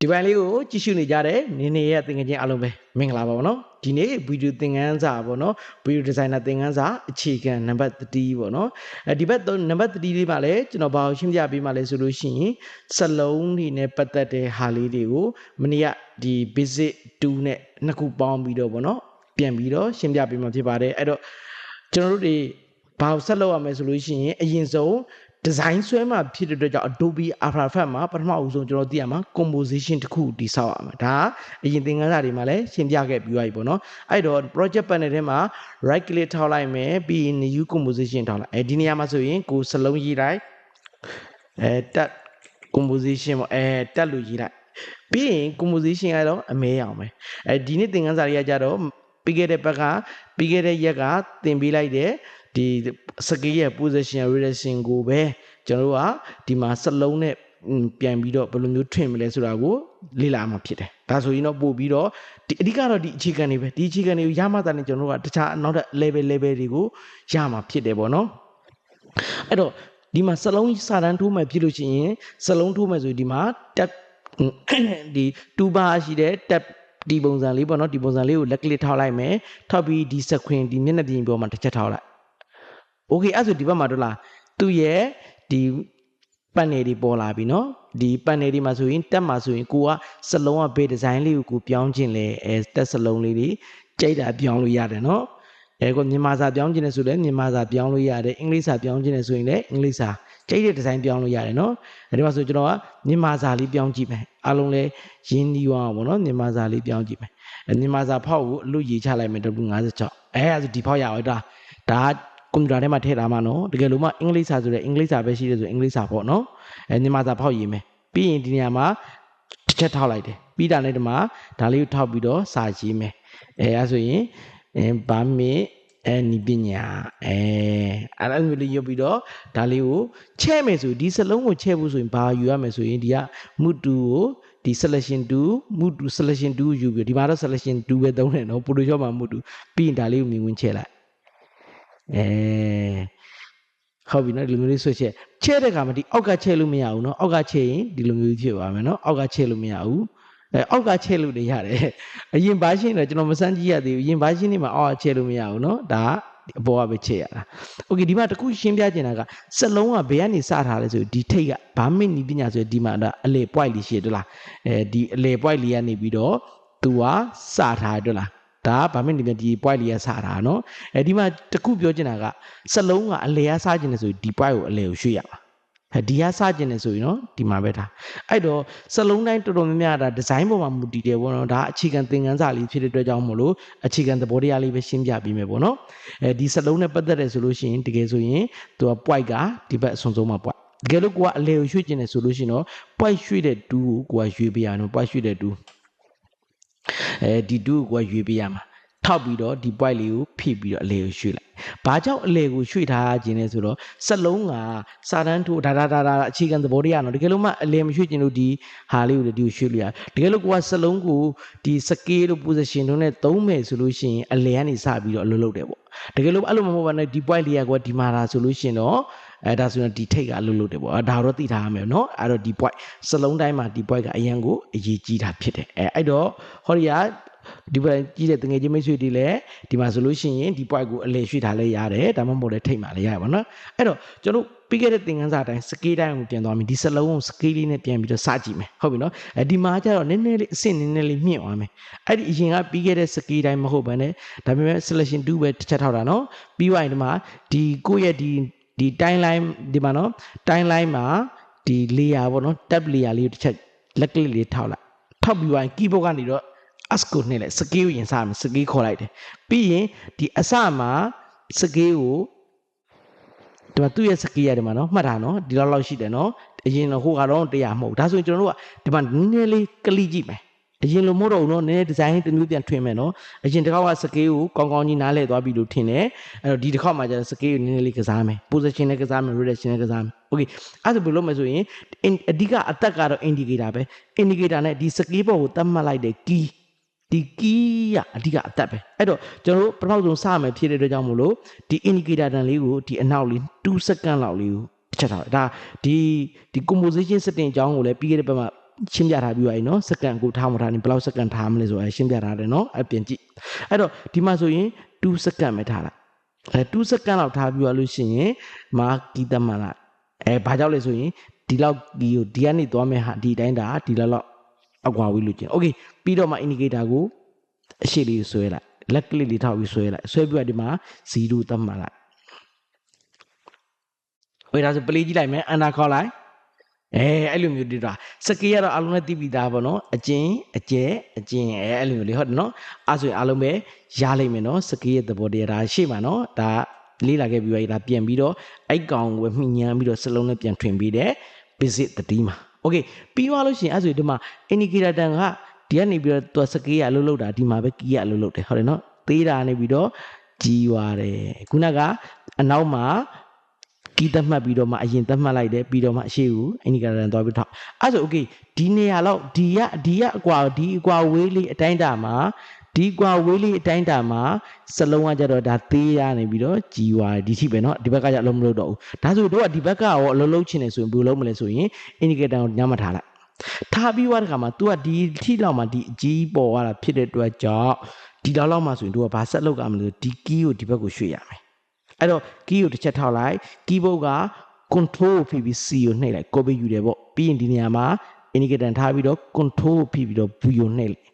ဒီပိုင်းလေးကိုကြည့်ရှုနေကြတဲ့နင်းနေရဲ့သင်ငယ်ချင်းအားလုံးပဲမင်္ဂလာပါဗောနော်ဒီနေ့ဗီဒီယိုသင်ခန်းစာဗောနော်ဗီဒီယိုဒီဇိုင်နာသင်ခန်းစာအခြေခံနံပါတ်3ဗောနော်အဲဒီဘက်နံပါတ်3လေးမှာလည်းကျွန်တော်ဘာကိုရှင်းပြပေးမှလဲဆိုလို့ရှိရင်စလုံးတွေနဲ့ပတ်သက်တဲ့ဟာလေးတွေကိုမနေ့ကဒီ basic 2နဲ့နှစ်ခုပေါင်းပြီးတော့ဗောနော်ပြန်ပြီးတော့ရှင်းပြပေးမှဖြစ်ပါတယ်အဲ့တော့ကျွန်တော်တို့တွေဘာကိုဆက်လုပ်ရမလဲဆိုလို့ရှိရင်အရင်ဆုံး design ဆွဲမှာဖြစ်တဲ့အတွက်ကြောင့် Adobe After Effects မှာပထမအဦးဆုံးကျွန်တော်သိရမှာ composition တစ်ခုတည်ဆောက်ရမှာဒါအရင်သင်ခန်းစာတွေမှာလည်းရှင်းပြခဲ့ပြီးသွားပြီပေါ့နော်အဲ့တော့ project panel ထဲမှာ right click ထောက်လိုက်မယ်ပြီးရင် new composition ထောက်လိုက်အဲဒီနေရာမှာဆိုရင်ကိုစလုံးရေးလိုက်အဲတက် composition ပေါ့အဲတက်လို့ရေးလိုက်ပြီးရင် composition ကတော့အမဲအောင်ပဲအဲဒီနေ့သင်ခန်းစာတွေကကြတော့ ပြီးခဲ့တဲ့ဘက်ကပြီးခဲ့တဲ့ရက်ကသင်ပေးလိုက်တဲ့ဒီစကေးရဲ့ position relation ကိုပဲကျွန်တော်တို့ကဒီမှာစလုံးနဲ့ပြန်ပြီးတော့ဘယ်လိုမျိုးထွင်မလဲဆိုတာကိုလေ့လာမှာဖြစ်တယ်။ဒါဆိုရင်တော့ပို့ပြီးတော့ဒီအဓိကတော့ဒီအခြေခံတွေပဲဒီအခြေခံတွေကိုရမှသာနဲ့ကျွန်တော်တို့ကတခြားနောက်တဲ့ level level တွေကိုရမှာဖြစ်တယ်ပေါ့နော်။အဲ့တော့ဒီမှာစလုံးစာတန်းထိုးမယ်ဖြစ်လို့ရှိရင်စလုံးထိုးမယ်ဆိုဒီမှာ tab ဒီ2 bar ရှိတဲ့ tab ဒီပုံစံလေးပေါ့နော်ဒီပုံစံလေးကိုလက်ကလစ်ထောက်လိုက်မယ်ထောက်ပြီးဒီ screen ဒီမျက်နှာပြင်ပေါ်မှာတစ်ချက်ထောက်လိုက် okay အဲ့ဆိုဒီဘက်မှာတော့လားသူ့ရဲ့ဒီပတ်နယ်တွေပေါ်လာပြီเนาะဒီပတ်နယ်တွေမှာဆိုရင်တက်မှာဆိုရင်ကိုကစလုံးကဘေးဒီဇိုင်းလေးကိုကိုပြောင်းခြင်းလဲအဲတက်စလုံးလေးတွေကြိုက်တာပြောင်းလို့ရတယ်เนาะအဲကိုမြန်မာစာပြောင်းခြင်းလဲဆိုလဲမြန်မာစာပြောင်းလို့ရတယ်အင်္ဂလိပ်စာပြောင်းခြင်းလဲဆိုရင်လည်းအင်္ဂလိပ်စာ ကြိုက်တဲ့ဒီဇိုင်းပြောင်းလို့ရတယ်နော်အဲဒီမှာဆိုကျွန်တော်ကမြန်မာစာလေးပြောင်းကြည့်မယ်အားလုံးလည်းရင်းနှီးအောင်ပေါ့နော်မြန်မာစာလေးပြောင်းကြည့်မယ်မြန်မာစာဖောက်ကိုအလူရေးချလိုက်မယ် W56 အဲအဲဆိုဒီဖောက်ရအောင်ဒါဒါကွန်ပျူတာထဲမှာထည့်ထားမှာနော်တကယ်လို့မှအင်္ဂလိပ်စာဆိုတဲ့အင်္ဂလိပ်စာပဲရှိတယ်ဆိုအင်္ဂလိပ်စာပေါ့နော်အဲမြန်မာစာဖောက်ရေးမယ်ပြီးရင်ဒီနေရာမှာတစ်ချက်ထောက်လိုက်တယ်ပြီးတာနဲ့ဒီမှာဒါလေးကိုထောက်ပြီးတော့စာရေးမယ်အဲအဲဆိုရင်ဘာမစ် အဲနိပညာအဲအဲ့ဒါမျိုးလေးရုပ်ပြီးတော့ဒါလေးကိုချဲ့မယ်ဆိုဒီစလုံးကိုချဲ့ဖို့ဆိုရင်ဘာယူရမယ်ဆိုရင်ဒီကမုတူကိုဒီ selection 2မုတူ selection 2ယူပြီးဒီမှာတော့ selection 2ပဲသုံးတယ်နော် Photoshop မှာမုတူပြီးရင်ဒါလေးကိုမြင်ဝင်ချဲ့လိုက်အဲဟုတ်ပြီနော်ဒီလိုမျိုးလေးဆွဲချက်ချဲတဲ့ခါမှာဒီအောက်ကချဲလို့မရဘူးနော်အောက်ကချဲရင်ဒီလိုမျိုးဖြစ်သွားမယ်နော်အောက်ကချဲလို့မရဘူး အဲအောက်ကချဲလို့နေရတယ်အရင်ဘာရှင်းတော့ကျွန်တော်မစမ်းကြည့်ရသေးဘူးအရင်ဘာရှင်းနေမှာအောက်ကချဲလို့မရဘူးနော်ဒါအပေါ်ကပဲချဲရတာโอเคဒီမှာတခုရှင်းပြချင်တာကစက်လုံးကဘယ်ကနေစထားလဲဆိုဒီထိတ်ကဘာမစ်နီပညာဆိုဒီမှာအလေ point လေးရှိတယ်လားအဲဒီအလေ point လေးကနေပြီးတော့သူကစထားတယ်လားဒါကဗာမင်းဒီမြဒီ point လေးရစတာเนาะအဲဒီမှာတခုပြောချင်တာကစလုံးကအလဲရစားခြင်းနဲ့ဆိုဒီ point ကိုအလဲကိုရွှေ့ရမှာအဲ ဒီကစားခြင်းနဲ့ဆိုရင်တော့ဒီမှာပဲထားအဲ့တော့စလုံးတိုင်းတော်တော်များများဒါဒီဇိုင်းပေါ်မှာမူတည်တယ်ပေါ့နော်ဒါအခြေခံသင်ခန်းစာလေးဖြစ်တဲ့အတွက်ကြောင့်မို့လို့အခြေခံသဘောတရားလေးပဲရှင်းပြပေးမယ်ပေါ့နော်အဲဒီစလုံးနဲ့ပတ်သက်တယ်ဆိုလို့ရှိရင်တကယ်ဆိုရင်သူက point ကဒီဘက်အစွန်ဆုံးမှာ point တကယ်လို့ကိုကအလဲကိုရွှေ့ခြင်းနဲ့ဆိုလို့ရှိရင်တော့ point ရွှေ့တဲ့2ကိုကိုကရွှေ့ပေးရအောင် point ရွှေ့တဲ့2အဲဒီ2ကိုရွေးပေးရမှာ ထောက်ပြီးတော့ဒီ point လေးကိုဖိပြီးတော့အလေကိုရွှေ့လိုက်။ဘာကြောင့်အလေကိုရွှေ့ထားခြင်းလဲဆိုတော့စက်လုံးကစာတန်းထိုးဒါဒါဒါဒါအခြေခံသဘောတရားနော်တကယ်လို့မှအလေမရွှေ့ခြင်းလို့ဒီဟာလေးကိုလည်းဒီကိုရွှေ့လို့ရတကယ်လို့ကိုကစက်လုံးကိုဒီ scale တို့ position တို့နဲ့သုံးမယ်ဆိုလို့ရှိရင်အလေကနေစပြီးတော့အလုပ်လုပ်တယ်ပေါ့တကယ်လို့အဲ့လိုမဟုတ်ပါနဲ့ဒီ point လေးကကိုဒီမှာလာဆိုလို့ရှိရင်တော့အဲဒါဆိုရင်ဒီထိတ်ကအလုပ်လုပ်တယ်ပေါ့အဲဒါတော့သိထားရမယ်နော်အဲ့တော့ဒီ point စလုံးတိုင်းမှာဒီ point ကအရန်ကိုအရေးကြီးတာဖြစ်တယ်အဲအဲ့တော့ဟောဒီက ဒီဘက်ကြီးတဲ့တငယ်ချင်းမိတ်ဆွေတွေလည်းဒီမှာဆိုလို့ရှိရင်ဒီ point ကိုအလဲရွှေ့ထားလဲရတယ်ဒါမှမဟုတ်လည်းထိတ်မှလည်းရပါတော့အဲ့တော့ကျွန်တော်ပြီးခဲ့တဲ့သင်ခန်းစာအတိုင်း scale တိုင်းကိုပြန်သွားမယ်ဒီစလုံးကို scale လေးနဲ့ပြန်ပြီးတော့စကြည့်မယ်ဟုတ်ပြီနော်အဲဒီမှာကျတော့နည်းနည်းလေးအဆင့်နည်းနည်းလေးမြင့်သွားမယ်အဲ့ဒီအရင်ကပြီးခဲ့တဲ့ scale တိုင်းမဟုတ်ဘဲနဲ့ဒါပေမဲ့ selection 2ပဲတစ်ချက်ထောက်တာနော်ပြီးသွားရင်ဒီမှာဒီကိုယ့်ရဲ့ဒီဒီ timeline ဒီမှာနော် timeline မှာဒီ layer ပေါ့နော် tab layer လေးကိုတစ်ချက်လက်ကလေးလေးထောက်လိုက်ထောက်ပြီးသွားရင် keyboard ကနေတော့ ask ကိုနှိမ့်လိုက် scale ရင်စမယ် scale ခေါ်လိုက်တယ်ပြီးရင်ဒီအစမှာ scale ကိုဒီမှာသူ့ရဲ့ scale ရတယ်မှာနော်မှတ်တာနော်ဒီလောက်လောက်ရှိတယ်နော်အရင်တော့ဟိုကတော့တရားမဟုတ်ဒါဆိုရင်ကျွန်တော်တို့ကဒီမှာနည်းနည်းလေးကလိကြည့်မယ်အရင်လိုမဟုတ်တော့ဘူးနော်နည်းနည်းဒီဇိုင်းတစ်မျိုးပြန်ထွင်မယ်နော်အရင်တစ်ခေါက်ကစကေးကိုကောင်းကောင်းကြီးနားလဲသွားပြီလို့ထင်တယ်အဲ့တော့ဒီတစ်ခေါက်မှာကျတော့စကေးကိုနည်းနည်းလေးကစားမယ် position နဲ့ကစားမယ် rotation နဲ့ကစားမယ် okay အဲ့ဒါဘယ်လိုလုပ်မလဲဆိုရင်အဓိကအသက်ကတော့ indicator ပဲ indicator နဲ့ဒီစကေးပေါ်ကိုတတ်မှတ်လိုက်တဲ့ key ဒီကီးရအဓိကအသက်ပဲအဲ့တော့ကျွန်တော်တို့ပထမဆုံးစမယ်ဖြစ်တဲ့အတွက်ကြောင့်မို့လို့ဒီ indicator တန်လေးကိုဒီအနောက်လေး2 second လောက်လေးကိုချက်ထားတယ်ဒါဒီဒီ composition setting အကြောင်းကိုလည်းပြီးခဲ့တဲ့ဘက်မှာရှင်းပြထားပြီးပါပြီနော်စက္ကန့်ကိုထားမထားနေဘယ်လောက်စက္ကန့်ထားမလဲဆိုတာရှင်းပြထားတယ်နော်အဲ့ပြန်ကြည့်အဲ့တော့ဒီမှာဆိုရင်2စက္ကန့်ပဲထားလိုက်အဲ2စက္ကန့်လောက်ထားပြီးသွားလို့ရှိရင်မာကီတမန်လိုက်အဲဘာကြောင့်လဲဆိုရင်ဒီလောက်ဒီကိုဒီကနေသွားမယ်ဟာဒီတိုင်းတာဒီလောက်လောက် အကွာဝေးလို့ကျင် okay ပြီးတော့မှ indicator ကိုအရှိလေးဆွဲလိုက် leg click လေးထောက်ပြီးဆွဲလိုက်ဆွဲပြီးတော့ဒီမှာ0သတ်မှတ်လိုက်ဟိုဒါဆို play ကြည့်လိုက်မယ် under ခေါ်လိုက်အဲအဲ့လိုမျိုးတိတာစကေးရတော့အလုံးနဲ့တိပြီးသားပေါ့နော်အကျင်အကျဲအကျင်အဲအဲ့လိုမျိုးလေးဟုတ်တယ်နော်အဲ့ဆိုရင်အလုံးပဲရလိမ့်မယ်နော်စကေးရဲ့သဘောတရားဒါရှေ့မှာနော်ဒါလေးလာခဲ့ပြီးပါဒါပြန်ပြီးတော့အိုက်ကောင်ကိုမှီညမ်းပြီးတော့စလုံးနဲ့ပြန်ထွင်ပြီးတဲ့ visit တတိမှာ โอเคပြီးသွားလို့ရှိရင်အဲ့ဆိုဒီမှာ indicator တန်ကဒီကနေပြီးတော့သူစကေးကအလုပ်လုပ်တာဒီမှာပဲကီးကအလုပ်လုပ်တယ်ဟုတ်တယ်နော်သေးတာနေပြီးတော့ကြီးသွားတယ်ခုနကအနောက်မှာကီးသတ်မှတ်ပြီးတော့မှအရင်သတ်မှတ်လိုက်တယ်ပြီးတော့မှအရှိကိုအင်ဒီကေတာတန်သွားပြီးတော့အဲ့ဆို okay ဒီနေရာလောက်ဒီကဒီကအကွာဒီအကွာဝေးလေးအတိုင်းတာမှာ ဒီကွာဝေးလေးအတိုင်းတာမှာစလုံးကကြတော့ဒါသေးရနေပြီးတော့ကြီးသွားတယ်ဒီထိပဲเนาะဒီဘက်ကကြအလုံးမလုပ်တော့ဘူးဒါဆိုတို့ကဒီဘက်ကရောအလုံးလုံးချင်နေဆိုရင်ဘယ်လိုလုပ်မလဲဆိုရင် indicator ကိုညမထားလိုက်ထားပြီးသွားတဲ့ခါမှာ तू ကဒီထိလောက်မှာဒီအကြီးပေါ်သွားတာဖြစ်တဲ့အတွက်ကြောင့်ဒီလောက်လောက်မှဆိုရင်တို့ကဘာဆက်လုပ်ကြမလို့ဒီ key ကိုဒီဘက်ကိုရွှေ့ရမယ်အဲ့တော့ key ကိုတစ်ချက်ထောက်လိုက် keyboard က control ဖိပြီး C ကိုနှိပ်လိုက် copy ယူတယ်ပေါ့ပြီးရင်ဒီနေရာမှာ indicator ထားပြီးတော့ control ဖိပြီးတော့ V ကိုနှိပ်လိုက်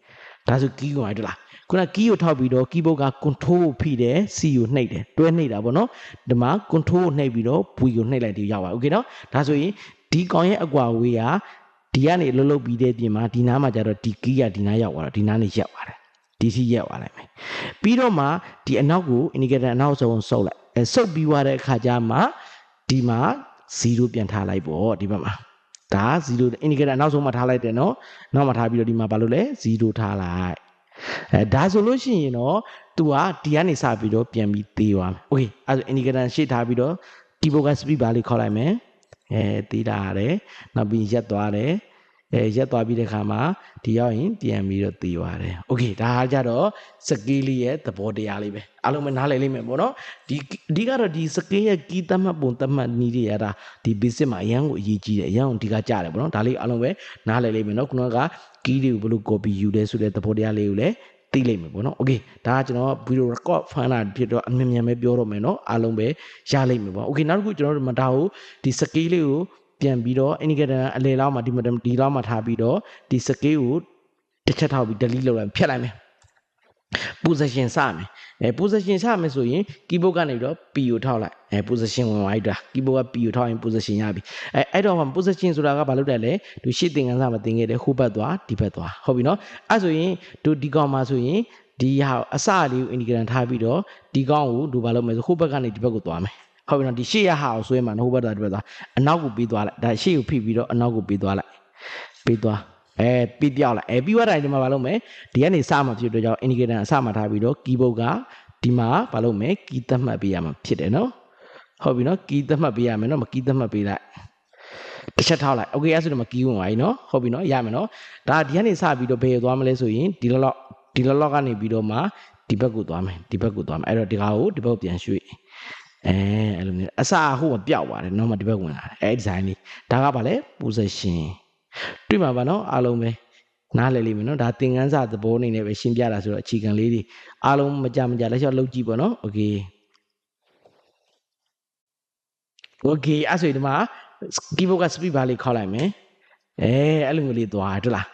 ဒါဆို key ကိုရတယ်လား ခုန key ကိုထောက်ပြီးတော့ keyboard က control ဖိတယ် C ကိုနှိပ်တယ်တွဲနှိပ်တာပေါ့နော်ဒီမှာ control ကိုနှိပ်ပြီးတော့ V ကိုနှိပ်လိုက်တယ်ရောက်ပါโอเคနော်ဒါဆိုရင်ဒီကောင်ရဲ့အကွာဝေးကဒီကနေလှုပ်လှုပ်ပြီးတဲ့ပြင်မှာဒီနားမှာကျတော့ဒီ key ကဒီနားရောက်သွားတော့ဒီနားနေရက်သွားတယ်ဒီစီရက်သွားလိုက်မယ်ပြီးတော့မှဒီအနောက်ကို indicator အနောက်ဆုံးဆုပ်လိုက်အဲဆုပ်ပြီးသွားတဲ့အခါကျမှဒီမှာ0ပြန်ထားလိုက်ပေါ့ဒီဘက်မှာဒါ0 indicator အနောက်ဆုံးမှာထားလိုက်တယ်နော်နောက်မှာထားပြီးတော့ဒီမှာဘာလို့လဲ0ထားလိုက် အဲဒါဆိုလို့ရှိရင်တော့ तू ကဒီကနေစပြီးတော့ပြန်ပြီးသေးသွားမယ်။ Okay အဲဆို indicator ရှေ့ထားပြီးတော့ keyboard က speed bar လေးခေါ်လိုက်မယ်။အဲသေးတာရတယ်။နောက်ပြီးရက်သွားတယ်။ အဲရက်သွားပြီးတဲ့ခါမှာဒီရောက်ရင်ပြန်ပြီးတော့သေးသွားတယ်။ Okay ဒါကကြတော့ scale လေးရဲ့သဘောတရားလေးပဲ။အားလုံးမနားလည်လိမ့်မယ်ပေါ့နော်။ဒီအဓိကတော့ဒီ scale ရဲ့ key သတ်မှတ်ပုံသတ်မှတ်နည်းတွေရတာဒီ basic မှာအရန်ကိုအရေးကြီးတယ်။အရန်ကိုဒီကကြတယ်ပေါ့နော်။ဒါလေးအားလုံးပဲနားလည်လိမ့်မယ်နော်။ခုနက key တွေကိုဘယ်လို copy ယူလဲဆိုတဲ့သဘောတရားလေးကိုလည်းသိလိမ့်မယ်ပေါ့နော်။ Okay ဒါကကျွန်တော် video record ဖိုင်လာဖြစ်တော့အမြင်မြန်ပဲပြောတော့မယ်နော်။အားလုံးပဲရလိမ့်မယ်ပေါ့။ Okay နောက်တစ်ခုကျွန်တော်တို့မတားဘူးဒီ scale လေးကို ပြန်ပြီးတော့ indicator အလဲလောက်မှာဒီမှာဒီလောက်မှာထားပြီးတော့ဒီ scale ကိုတစ်ချက်ထောက်ပြီး delete လုပ်လိုက်ဖြတ်လိုက်မယ် position စမယ်အဲ position စမယ်ဆိုရင် keyboard ကနေပြီးတော့ P ကိုထောက်လိုက်အဲ position ဝင်သွားပြီတာ keyboard က P ကိုထောက်ရင် position ရပြီအဲအဲ့တော့ position ဆိုတာကဘာလို့တက်လဲသူရှေ့သင်ခန်းစာမှာသင်ခဲ့တယ်ဟိုဘက်သွားဒီဘက်သွားဟုတ်ပြီနော်အဲ့ဆိုရင်တို့ဒီကောင်မှာဆိုရင်ဒီဟာအစလေးကို indicator ထားပြီးတော့ဒီကောင်ကိုတို့ဘာလုပ်မလဲဆိုဟိုဘက်ကနေဒီဘက်ကိုသွားမယ် ဟုတ်ပြီနော်ဒီရှေ့ရဟာကိုဆွဲမှာနော်ဟိုဘက်သွားဒီဘက်သွားအနောက်ကိုပြီးသွားလိုက်ဒါရှေ့ကိုဖိပြီးတော့အနောက်ကိုပြီးသွားလိုက်ပြီးသွားအဲပြီးပြောက်လိုက်အဲပြီးသွားတိုင်းဒီမှာဘာလုပ်မလဲဒီကနေစမှာဖြစ်တော့ကြောင့် indicator အစမှာထားပြီးတော့ keyboard ကဒီမှာဘာလုပ်မလဲ key သတ်မှတ်ပေးရမှာဖြစ်တယ်နော်ဟုတ်ပြီနော် key သတ်မှတ်ပေးရမယ်နော်မ key သတ်မှတ်ပေးလိုက်တစ်ချက်ထောက်လိုက် okay အဲ့ဆိုတော့မ key ဝင်ပါပြီနော်ဟုတ်ပြီနော်ရမယ်နော်ဒါဒီကနေစပြီးတော့ဘယ်သွားမလဲဆိုရင်ဒီလောက်ဒီလောက်ကနေပြီးတော့မှဒီဘက်ကိုသွားမယ်ဒီဘက်ကိုသွားမယ်အဲ့တော့ဒီကားကိုဒီဘက်ကိုပြန်ရွှေ့ အဲအဲ့လိုမျိုးအစာဟိုပျောက်သွားတယ်နော်မဒီဘက်ဝင်လာတယ်အဲ့ဒီဇိုင်းလေးဒါကဘာလဲ possession တွေ့မှာပါနော်အားလုံးပဲနားလည်လိမ့်မယ်နော်ဒါသင်ခန်းစာသဘောအနေနဲ့ပဲရှင်းပြတာဆိုတော့အခြေခံလေးတွေအားလုံးမကြမကြလက်လျှောက်လုပ်ကြည့်ပါနော် okay okay အဲ့ဆိုဒီမှာ keyboard က speed bar လေးခေါက်လိုက်မယ်အဲအဲ့လိုမျိုးလေးသွားတယ်လား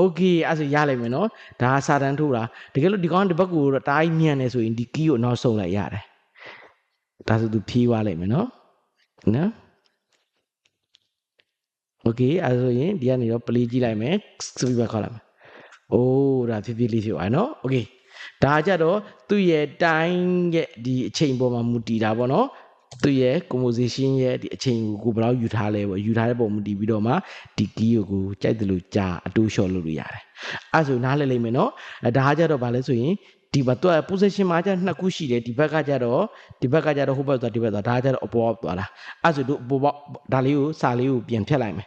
okay အဲ့ဆိုရလိုက်မယ်နော်ဒါစာတန်းထိုးတာတကယ်လို့ဒီကောင်ဒီဘက်ကိုတော့တားညံ့နေဆိုရင်ဒီ key ကိုနောက်ဆုံးလိုက်ရတယ် ဒါဆိုသူဖြီးသွားလိုက်မယ်နော်နော်โอเคအဲဆိုရင်ဒီကနေတော့ play ကြည့်လိုက်မယ်စပီးပါခေါ်လိုက်မယ်။အိုးဒါဖြည်းဖြည်းလေးဖြစ်သွားနော်။ Okay ဒါကြတော့သူ့ရဲ့တိုင်းရဲ့ဒီအချိန်ပေါ်မှာမူတည်တာပေါ့နော်။သူ့ရဲ့ composition ရဲ့ဒီအချိန်ကိုကိုဘယ်လောက်ယူထားလဲပေါ့ယူထားတဲ့ပုံမူတည်ပြီးတော့မှဒီ key ကိုကိုကြိုက်တယ်လို့ကြာအတိုးလျှော့လုပ်လို့ရတယ်။အဲဆိုနားလည်လိမ့်မယ်နော်။အဲဒါကြတော့ဗာလဲဆိုရင် ဒီမှာသူက position မှာကျနှစ်ခုရှိတယ်ဒီဘက်ကကျတော့ဒီဘက်ကကျတော့ဟိုဘက်သွားဒီဘက်သွားဒါကျတော့အပေါ်သွားတာအဲဆိုတို့အပေါ်ဒါလေးကိုစာလေးကိုပြန်ဖြတ်လိုက်မယ်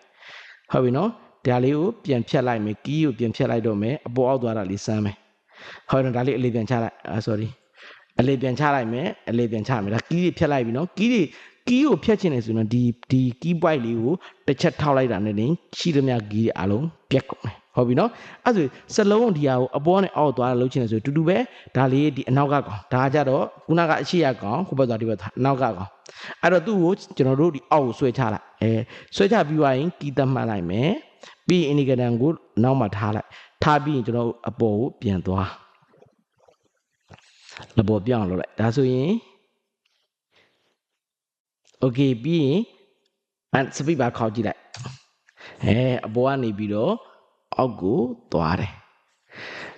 ဟုတ်ပြီနော်ဒါလေးကိုပြန်ဖြတ်လိုက်မယ်ကီးကိုပြန်ဖြတ်လိုက်တော့မယ်အပေါ်အောက်သွားတာလေးစမ်းမယ်ဟုတ်တယ်ဒါလေးအလေးပြန်ချလိုက်အာ sorry အလေပြန်ချလိုက်မယ်အလေပြန်ချမယ်ဒါကီးတွေဖြတ်လိုက်ပြီနော်ကီးတွေကီးကိုဖြတ်ချင်တယ်ဆိုရင်တော့ဒီဒီကီး point လေးကိုတစ်ချက်ထောက်လိုက်တာနဲ့တင်ရှိသမျှကီးတွေအလုံးပြတ်ကုန်မယ် ဟုတ်ပြီနော်အဲ့ဆိုစလုံးဒီဟာကိုအပေါ်နဲ့အောက်သွားတာလုပ်ချင်တယ်ဆိုတူတူပဲဒါလေးဒီအနောက်ကကောင်ဒါကြတော့ခုနကအရှိရကောင်ခုဘက်သွားဒီဘက်သွားအနောက်ကကောင်အဲ့တော့သူ့ကိုကျွန်တော်တို့ဒီအောက်ကိုဆွဲချလိုက်အဲဆွဲချပြီးသွားရင်ကီးသတ်မှတ်လိုက်မယ်ပြီးရင် indicator ကိုနောက်မှထားလိုက်ထားပြီးရင်ကျွန်တော်တို့အပေါ်ကိုပြန်သွားလဘောပြောင်းလုပ်လိုက်ဒါဆိုရင် okay ပြီးရင်အန်စပိပါခေါက်ကြည့်လိုက်အဲအပေါ်ကနေပြီးတော့ အောက်ကိုသွားတယ်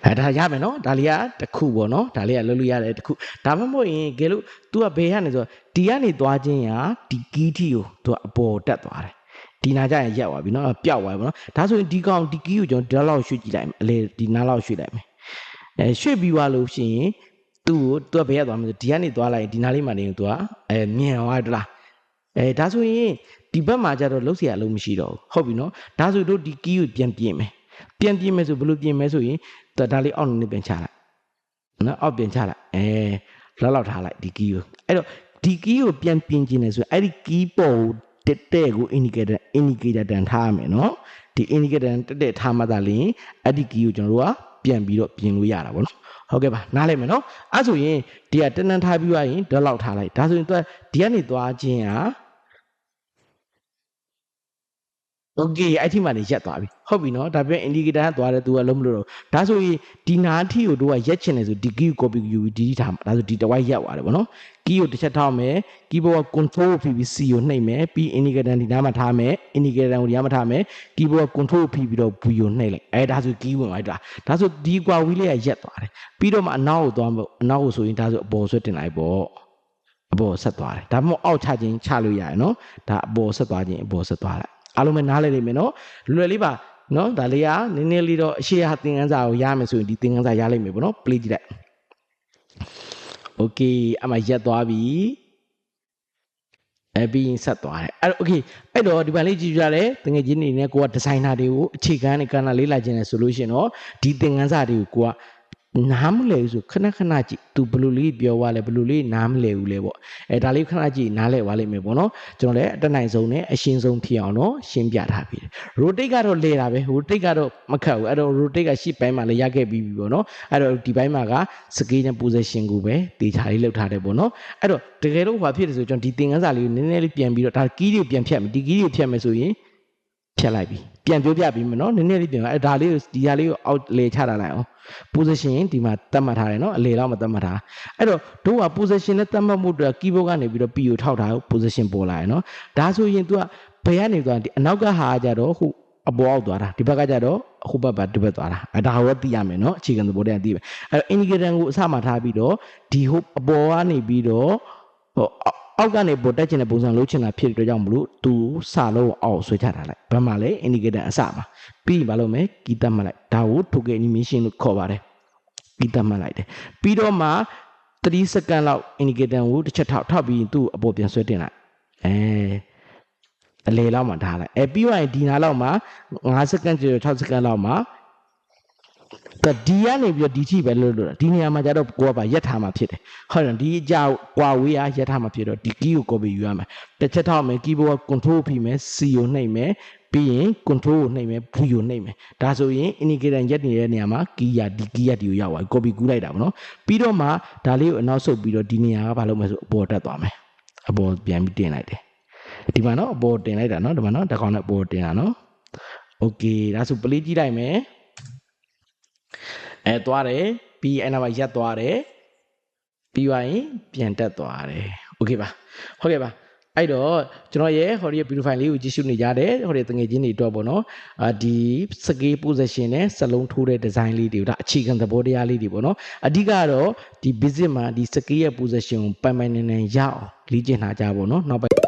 အဲဒါရမယ်နော်ဒါလေးကတစ်ခုပေါ့နော်ဒါလေးကလုပ်လို့ရတယ်တစ်ခုဒါမှမဟုတ်ရင်ကဲလို့ तू ကဘယ်ကနေဆိုတော့ဒီကနေသွားခြင်းရာဒီကီးထီကို तू ကအပေါ်တက်သွားတယ်ဒီနာကြရင်ရက်သွားပြီနော်ပျောက်သွားပြီနော်ဒါဆိုရင်ဒီကောင်ဒီကီးကိုကျွန်တော်ဒီလောက်ရွှေ့ကြည့်လိုက်မယ်အလေဒီနားလောက်ရွှေ့လိုက်မယ်အဲရွှေ့ပြီးသွားလို့ရှိရင်သူ့ကို तू ကဘယ်ရသွားမလဲဒီကနေသွားလိုက်ရင်ဒီနားလေးမှနေရင် तू ကအဲမြင်သွားတယ်လား အဲဒါဆိုရင်ဒီဘက်မှာကျတော့လုံးเสียအလုံးမရှိတော့ဘူးဟုတ်ပြီနော်ဒါဆိုတို့ဒီကီးကိုပြန်ပြင်မယ် ပြန်ပြင်မယ်ဆိုဘယ်လိုပြင်မယ်ဆိုရင်ဒါဒါလေးအောက်နေပြန်ချလိုက်နော်အောက်ပြန်ချလိုက်အဲလောက်လောက်ထားလိုက်ဒီကီးကိုအဲ့တော့ဒီကီးကိုပြန်ပြင်ခြင်းလဲဆိုရင်အဲ့ဒီကီးပေါ်ကိုတက်တဲ့ကို indicator indicator တန်ထားရမယ်နော်ဒီ indicator တက်တဲ့ထားမှသာလျှင်အဲ့ဒီကီးကိုကျွန်တော်တို့ကပြန်ပြီးတော့ပြင်လို့ရတာပေါ့နော်ဟုတ်ကဲ့ပါနားလည်မယ်နော်အဲ့ဆိုရင်ဒီကတန်းတန်းထားပြီးသွားရင်ဒေါက်လောက်ထားလိုက်ဒါဆိုရင်သူကဒီကနေသွားခြင်းဟာ โอเคအဲ့ဒီမှာနေရက်သွားပြီဟုတ်ပြီနော်ဒါပြန် indicator ကသွားတယ်သူကလုံးမလို့တော့ဒါဆိုရင်ဒီနာအထိကိုတို့ကရက်ချင်တယ်ဆိုဒီ key ကို copy ယူပြီးဒီဒီထားမှာဒါဆိုဒီတစ်ဝိုက်ရက်သွားတယ်ဗောနော် key ကိုတစ်ချက်ထောက်မယ် keyboard က control ကိုဖိပြီး C ကိုနှိပ်မယ်ပြီး indicator ဒီနားမှာထားမယ် indicator ကိုဒီနားမှာထားမယ် keyboard က control ကိုဖိပြီးတော့ V ကိုနှိပ်လိုက်အဲဒါဆို key ဝင်သွားတာဒါဆိုဒီကွာဝီးလေးကရက်သွားတယ်ပြီးတော့မှအနောက်ကိုသွားမယ်အနောက်ကိုဆိုရင်ဒါဆိုအပေါ်ဆွဲတင်လိုက်ပေါ့အပေါ်ဆက်သွားတယ်ဒါမှမဟုတ်အောက်ချခြင်းချလို့ရတယ်နော်ဒါအပေါ်ဆက်သွားခြင်းအပေါ်ဆက်သွားလိုက် အားလုံးပဲနားလည်နေမယ်နော်လွယ်လေးပါနော်ဒါလေးကနည်းနည်းလေးတော့အရှိရသင်ခန်းစာကိုရမယ်ဆိုရင်ဒီသင်ခန်းစာရလိမ့်မယ်ပေါ့နော် play ကြည့်လိုက် okay အမရက်သွားပြီအဲပြီးရင်ဆက်သွားတယ်အဲ့တော့ okay အဲ့တော့ဒီပိုင်းလေးကြည့်ကြရတယ်တငယ်ချင်းနေနဲ့ကိုကဒီဇိုင်နာတွေကိုအခြေခံနဲ့ကဏ္ဍလေးလာခြင်းနဲ့ဆိုလို့ရှိရင်တော့ဒီသင်ခန်းစာတွေကိုကိုက နားမလဲဘူးဆိုခဏခဏကြည့် तू ဘယ်လိုလေးပြောသွားလဲဘယ်လိုလေးနားမလဲဘူးလဲပေါ့အဲဒါလေးခဏကြည့်နားလဲသွားလိမ့်မယ်ပေါ့နော်ကျွန်တော်လည်းအတက်နိုင်ဆုံးနဲ့အရှင်းဆုံးဖြစ်အောင်တော့ရှင်းပြထားပြီ rotate ကတော့လဲတာပဲ rotate ကတော့မခတ်ဘူးအဲ့တော့ rotate ကရှေ့ပိုင်းမှာလည်းရခဲ့ပြီးပြီပေါ့နော်အဲ့တော့ဒီပိုင်းမှာက scale နဲ့ position ကိုပဲတေချာလေးလောက်ထားတယ်ပေါ့နော်အဲ့တော့တကယ်လို့ဘာဖြစ်လဲဆိုကျွန်တော်ဒီသင်ခန်းစာလေးကိုနည်းနည်းလေးပြန်ပြီးတော့ဒါ key တွေကိုပြန်ဖြတ်မယ်ဒီ key တွေကိုဖြတ်မယ်ဆိုရင်ဖြတ်လိုက်ပြီ ပြန်ပြောပြပြီးမယ်နော်နည်းနည်းလေးပြန်အဲ့ဒါလေးကိုဒီဟာလေးကိုအောက်လေချတာလိုက်အောင် position ဒီမှာသတ်မှတ်ထားတယ်နော်အလေလောက်မသတ်မှတ်ထားအဲ့တော့တို့က position နဲ့သတ်မှတ်မှုအတွက် keyboard ကနေပြီးတော့ P ကိုထောက်ထား position ပေါ်လာရယ်နော်ဒါဆိုရင် तू ကဘယ်ကနေသွားဒီအနောက်ကဟာကြတော့ဟိုအပေါ်အောက်သွားတာဒီဘက်ကကြတော့ဟိုဘက်ပါဒီဘက်သွားတာအဲဒါကိုသိရမယ်နော်အခြေခံသဘောတရားသိမယ်အဲ့တော့ indicator ကိုအစမှထားပြီးတော့ဒီဟိုအပေါ်ကနေပြီးတော့ဟို အောက်အောက်ကနေပေါ်တက်ချင်တဲ့ပုံစံလုပ်ချင်တာဖြစ်တဲ့အတွက်ကြောင့်မလို့ तू စလုံးအောက်ဆွဲချထားလိုက်ဘာမှလဲ indicator အစမှာပြီးရင်ဘာလုပ်မလဲကီးတတ်မှတ်လိုက်ဒါကို token animation လို့ခေါ်ပါတယ်ပြီးတတ်မှတ်လိုက်တယ်ပြီးတော့မှ3စက္ကန့်လောက် indicator ကိုတစ်ချက်ထောက်ထောက်ပြီးရင်သူ့အပေါ်ပြန်ဆွဲတင်လိုက်အဲအလေလောက်မှထားလိုက်အဲပြီးသွားရင်ဒီနားလောက်မှာ5စက္ကန့်ကျော်6စက္ကန့်လောက်မှာ တဒီကနေပြီးတော့ဒီထိပဲလို့လို့ဒီနေရာမှာကျတော့ကိုကပါရက်ထားမှာဖြစ်တယ်ဟုတ်တယ်ဒီအကြောက်ကွာဝေးရရက်ထားမှာဖြစ်တော့ဒီ key ကို copy ယူရမယ်တစ်ချက်ထောက်မယ် keyboard က control ဖိမယ် C ကိုနှိပ်မယ်ပြီးရင် control ကိုနှိပ်မယ် V ကိုနှိပ်မယ်ဒါဆိုရင် indicator ရက်နေတဲ့နေရာမှာ key ရဒီ key ရဒီကိုရောက်သွားပြီ copy ကူးလိုက်တာပေါ့နော်ပြီးတော့မှဒါလေးကိုအနောက်ဆုတ်ပြီးတော့ဒီနေရာကဘာလုပ်မလဲဆိုအပေါ်တက်သွားမယ်အပေါ်ပြန်ပြီးတင်လိုက်တယ်ဒီမှာနော်အပေါ်တင်လိုက်တာနော်ဒီမှာနော်တစ်ခေါက်နဲ့အပေါ်တင်တာနော် okay ဒါဆို play ကြည့်လိုက်မယ် အဲသွားတယ်ပြီးအဲ့နာမှာရက်သွားတယ်ပြီးသွားရင်ပြန်တက်သွားတယ်โอเคပါဟုတ်ကဲ့ပါအဲ့တော့ကျွန်တော်ရဲ့ဟော်ဒီရဲ့ beautify လေးကိုကြည့်ရှုနေကြတယ်ဟော်ဒီတငယ်ချင်းတွေတော့ပေါ့နော်အာဒီ scale position နဲ့စလုံးထိုးတဲ့ design လေးတွေဒါအခြေခံသဘောတရားလေးတွေပေါ့နော်အဓိကတော့ဒီ visit မှာဒီ scale ရဲ့ position ကိုပိုင်ပိုင်နိုင်နိုင်ရအောင်လေ့ကျင့်ထားကြပါပေါ့နော်နောက်ပိုင်း